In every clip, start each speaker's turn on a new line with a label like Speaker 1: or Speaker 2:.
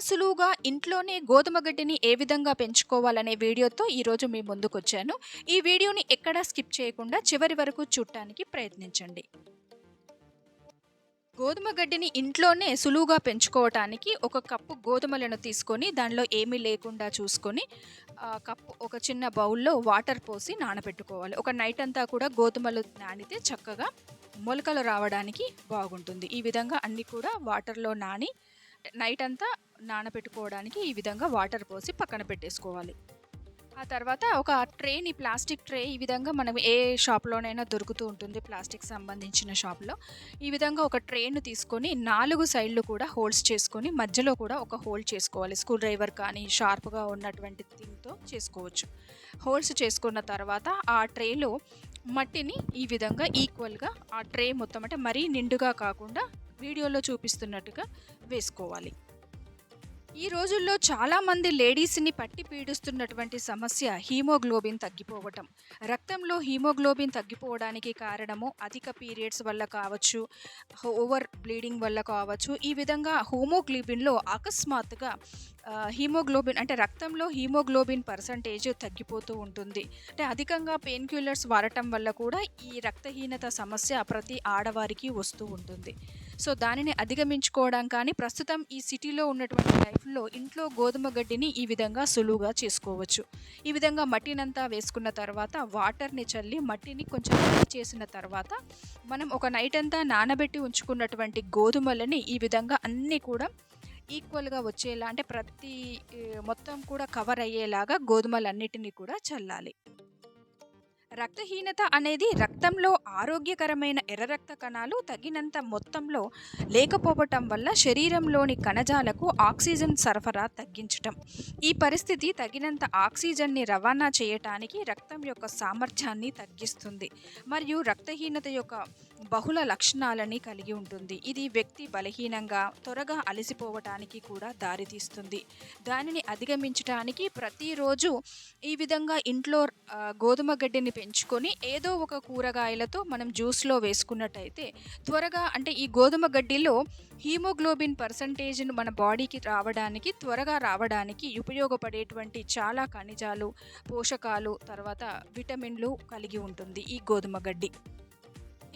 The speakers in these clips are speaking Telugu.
Speaker 1: సులువుగా ఇంట్లోనే గోధుమ గడ్డిని ఏ విధంగా పెంచుకోవాలనే వీడియోతో ఈరోజు మీ ముందుకొచ్చాను. ఈ వీడియోని ఎక్కడా స్కిప్ చేయకుండా చివరి వరకు చూడటానికి ప్రయత్నించండి. గోధుమ గడ్డిని ఇంట్లోనే సులువుగా పెంచుకోవటానికి ఒక కప్పు గోధుమలను తీసుకొని దానిలో ఏమీ లేకుండా చూసుకొని కప్పు ఒక చిన్న బౌల్‌లో వాటర్ పోసి నానబెట్టుకోవాలి. ఒక నైట్ అంతా కూడా గోధుమలు నానితే చక్కగా మొలకలు రావడానికి బాగుంటుంది. ఈ విధంగా అన్నీ కూడా వాటర్‌లో నాని నైట్ అంతా నానబెట్టుకోవడానికి ఈ విధంగా వాటర్ పోసి పక్కన పెట్టేసుకోవాలి. ఆ తర్వాత ఒక ట్రేని ప్లాస్టిక్ ట్రే ఈ విధంగా మనం ఏ షాప్‌లోనైనా దొరుకుతూ ఉంటుంది ప్లాస్టిక్ సంబంధించిన షాప్‌లో. ఈ విధంగా ఒక ట్రేను తీసుకొని నాలుగు సైడ్‌లు కూడా హోల్స్ చేసుకొని మధ్యలో కూడా ఒక హోల్ చేసుకోవాలి. స్క్రూ డ్రైవర్ కానీ షార్ప్‌గా ఉన్నటువంటి థింగ్‌తో చేసుకోవచ్చు. హోల్స్ చేసుకున్న తర్వాత ఆ ట్రేలో మట్టిని ఈ విధంగా ఈక్వల్‌గా ఆ ట్రే మొత్తం అంటే మరీ నిండుగా కాకుండా వీడియోలో చూపిస్తున్నట్టుగా వేసుకోవాలి. ఈ రోజుల్లో చాలామంది లేడీస్‌ని పట్టి పీడిస్తున్నటువంటి సమస్య హీమోగ్లోబిన్ తగ్గిపోవటం. రక్తంలో హీమోగ్లోబిన్ తగ్గిపోవడానికి కారణము అధిక పీరియడ్స్ వల్ల కావచ్చు, ఓవర్ బ్లీడింగ్ వల్ల కావచ్చు. ఈ విధంగా హోమోగ్లోబిన్‌లో అకస్మాత్తుగా హీమోగ్లోబిన్ అంటే రక్తంలో హీమోగ్లోబిన్ పర్సెంటేజ్ తగ్గిపోతూ ఉంటుంది. అంటే అధికంగా పెయిన్ క్యూలర్స్ వాడటం వల్ల కూడా ఈ రక్తహీనత సమస్య ప్రతి ఆడవారికి వస్తూ ఉంటుంది. సో, దానిని అధిగమించుకోవడం కానీ ప్రస్తుతం ఈ సిటీలో ఉన్నటువంటి లైఫ్‌లో ఇంట్లో గోధుమ గడ్డిని ఈ విధంగా సులువుగా చేసుకోవచ్చు. ఈ విధంగా మట్టినంతా వేసుకున్న తర్వాత వాటర్‌ని చల్లి మట్టిని కొంచెం చేసిన తర్వాత మనం ఒక నైట్ అంతా నానబెట్టి ఉంచుకున్నటువంటి గోధుమలని ఈ విధంగా అన్నీ కూడా ఈక్వల్‌గా వచ్చేలా అంటే ప్రతి మొత్తం కూడా కవర్ అయ్యేలాగా గోధుమలన్నిటినీ కూడా చల్లాలి. రక్తహీనత అనేది రక్తంలో ఆరోగ్యకరమైన ఎర్ర రక్త కణాలు తగినంత మొత్తంలో లేకపోవటం వల్ల శరీరంలోని కణజాలకు ఆక్సిజన్ సరఫరా తగ్గించటం. ఈ పరిస్థితి తగినంత ఆక్సిజన్‌ని రవాణా చేయటానికి రక్తం యొక్క సామర్థ్యాన్ని తగ్గిస్తుంది. మరియు రక్తహీనత యొక్క బహుళ లక్షణాలని కలిగి ఉంటుంది. ఇది వ్యక్తి బలహీనంగా, త్వరగా అలసిపోవటానికి కూడా దారితీస్తుంది. దానిని అధిగమించటానికి ప్రతిరోజు ఈ విధంగా ఇంట్లో గోధుమ గడ్డిని పెంచుకొని ఏదో ఒక కూరగాయలతో మనం జ్యూస్‌లో వేసుకున్నట్టయితే త్వరగా అంటే ఈ గోధుమ గడ్డిలో హీమోగ్లోబిన్ పర్సెంటేజ్‌ను మన బాడీకి రావడానికి త్వరగా రావడానికి ఉపయోగపడేటువంటి చాలా ఖనిజాలు, పోషకాలు తర్వాత విటమిన్‌లు కలిగి ఉంటుంది ఈ గోధుమ గడ్డి.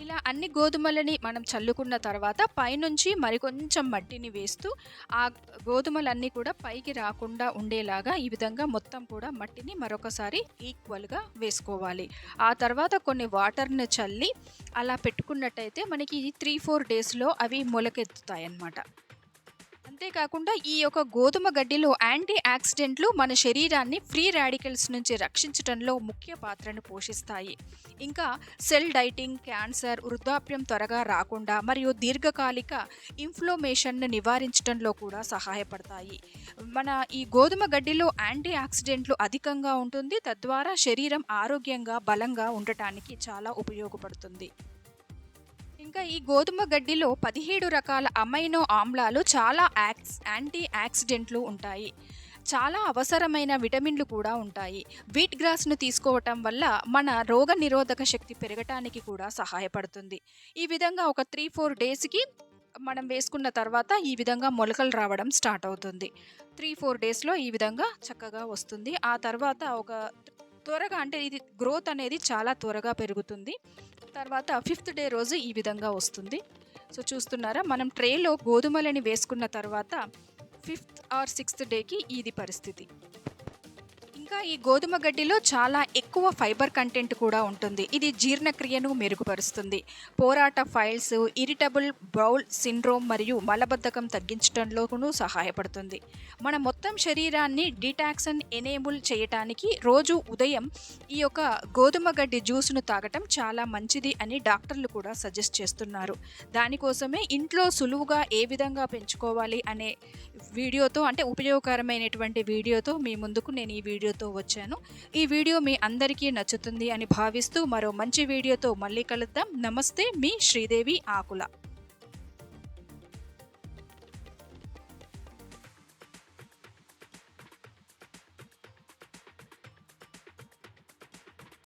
Speaker 1: ఇలా అన్ని గోధుమలని మనం చల్లుకున్న తర్వాత పైనుంచి మరికొంచెం మట్టిని వేస్తూ ఆ గోధుమలన్నీ కూడా పైకి రాకుండా ఉండేలాగా ఈ విధంగా మొత్తం కూడా మట్టిని మరొకసారి ఈక్వల్‌గా వేసుకోవాలి. ఆ తర్వాత కొన్ని వాటర్‌ని చల్లి అలా పెట్టుకున్నట్టయితే మనకి 3, 4 డేస్‌లో అవి మొలకెత్తుతాయి అన్నమాట అంతేకాకుండా ఈ యొక్క గోధుమ గడ్డిలో యాంటీ ఆక్సిడెంట్లు మన శరీరాన్ని ఫ్రీ రాడికల్స్ నుంచి రక్షించటంలో ముఖ్య పాత్రను పోషిస్తాయి. ఇంకా సెల్ డైటింగ్, క్యాన్సర్, వృద్ధాప్యం త్వరగా రాకుండా మరియు దీర్ఘకాలిక ఇన్ఫ్లోమేషన్ను నివారించటంలో కూడా సహాయపడతాయి. మన ఈ గోధుమ గడ్డిలో యాంటీ ఆక్సిడెంట్లు అధికంగా ఉంటుంది. తద్వారా శరీరం ఆరోగ్యంగా, బలంగా ఉండటానికి చాలా ఉపయోగపడుతుంది. ఇంకా ఈ గోధుమ గడ్డిలో 17 రకాల అమైనో ఆమ్లాలు చాలా యాక్స్ యాంటీ ఆక్సిడెంట్లు ఉంటాయి. చాలా అవసరమైన విటమిన్‌లు కూడా ఉంటాయి. వీట్ గ్రాస్‌ను తీసుకోవటం వల్ల మన రోగనిరోధక శక్తి పెరగటానికి కూడా సహాయపడుతుంది. ఈ విధంగా ఒక 3, 4 డేస్‌కి మనం వేసుకున్న తర్వాత ఈ విధంగా మొలకలు రావడం స్టార్ట్ అవుతుంది. 3, 4 డేస్‌లో ఈ విధంగా చక్కగా వస్తుంది. ఆ తర్వాత ఒక త్వరగా అంటే ఇది గ్రోత్ అనేది చాలా త్వరగా పెరుగుతుంది. తర్వాత ఫిఫ్త్ డే రోజు ఈ విధంగా వస్తుంది. సో, చూస్తున్నారా మనం ట్రేలో గోధుమలని వేసుకున్న తర్వాత ఫిఫ్త్ ఆర్ సిక్స్త్ డేకి ఇది పరిస్థితి. ఇంకా ఈ గోధుమ గడ్డిలో చాలా ఎక్కువ ఫైబర్ కంటెంట్ కూడా ఉంటుంది. ఇది జీర్ణక్రియను మెరుగుపరుస్తుంది. పోరాట ఫైల్స్, ఇరిటబుల్ బౌల్ సిండ్రోమ్ మరియు మలబద్ధకం తగ్గించడంలోనూ సహాయపడుతుంది. మన మొత్తం శరీరాన్ని డిటాక్సన్ ఎనేబుల్ చేయటానికి రోజు ఉదయం ఈ యొక్క గోధుమ గడ్డి జ్యూస్‌ను తాగటం చాలా మంచిది అని డాక్టర్లు కూడా సజెస్ట్ చేస్తున్నారు. దానికోసమే ఇంట్లో సులువుగా ఏ విధంగా పెంచుకోవాలి అనే వీడియోతో అంటే ఉపయోగకరమైనటువంటి వీడియోతో మీ ముందుకు నేను ఈ వీడియోతో వచ్చాను. ఈ వీడియో మీ అందరికీ నచ్చుతుంది అని భావిస్తూ మరో మంచి వీడియోతో మళ్ళీ కలుద్దాం. నమస్తే మీ శ్రీదేవి ఆకుల.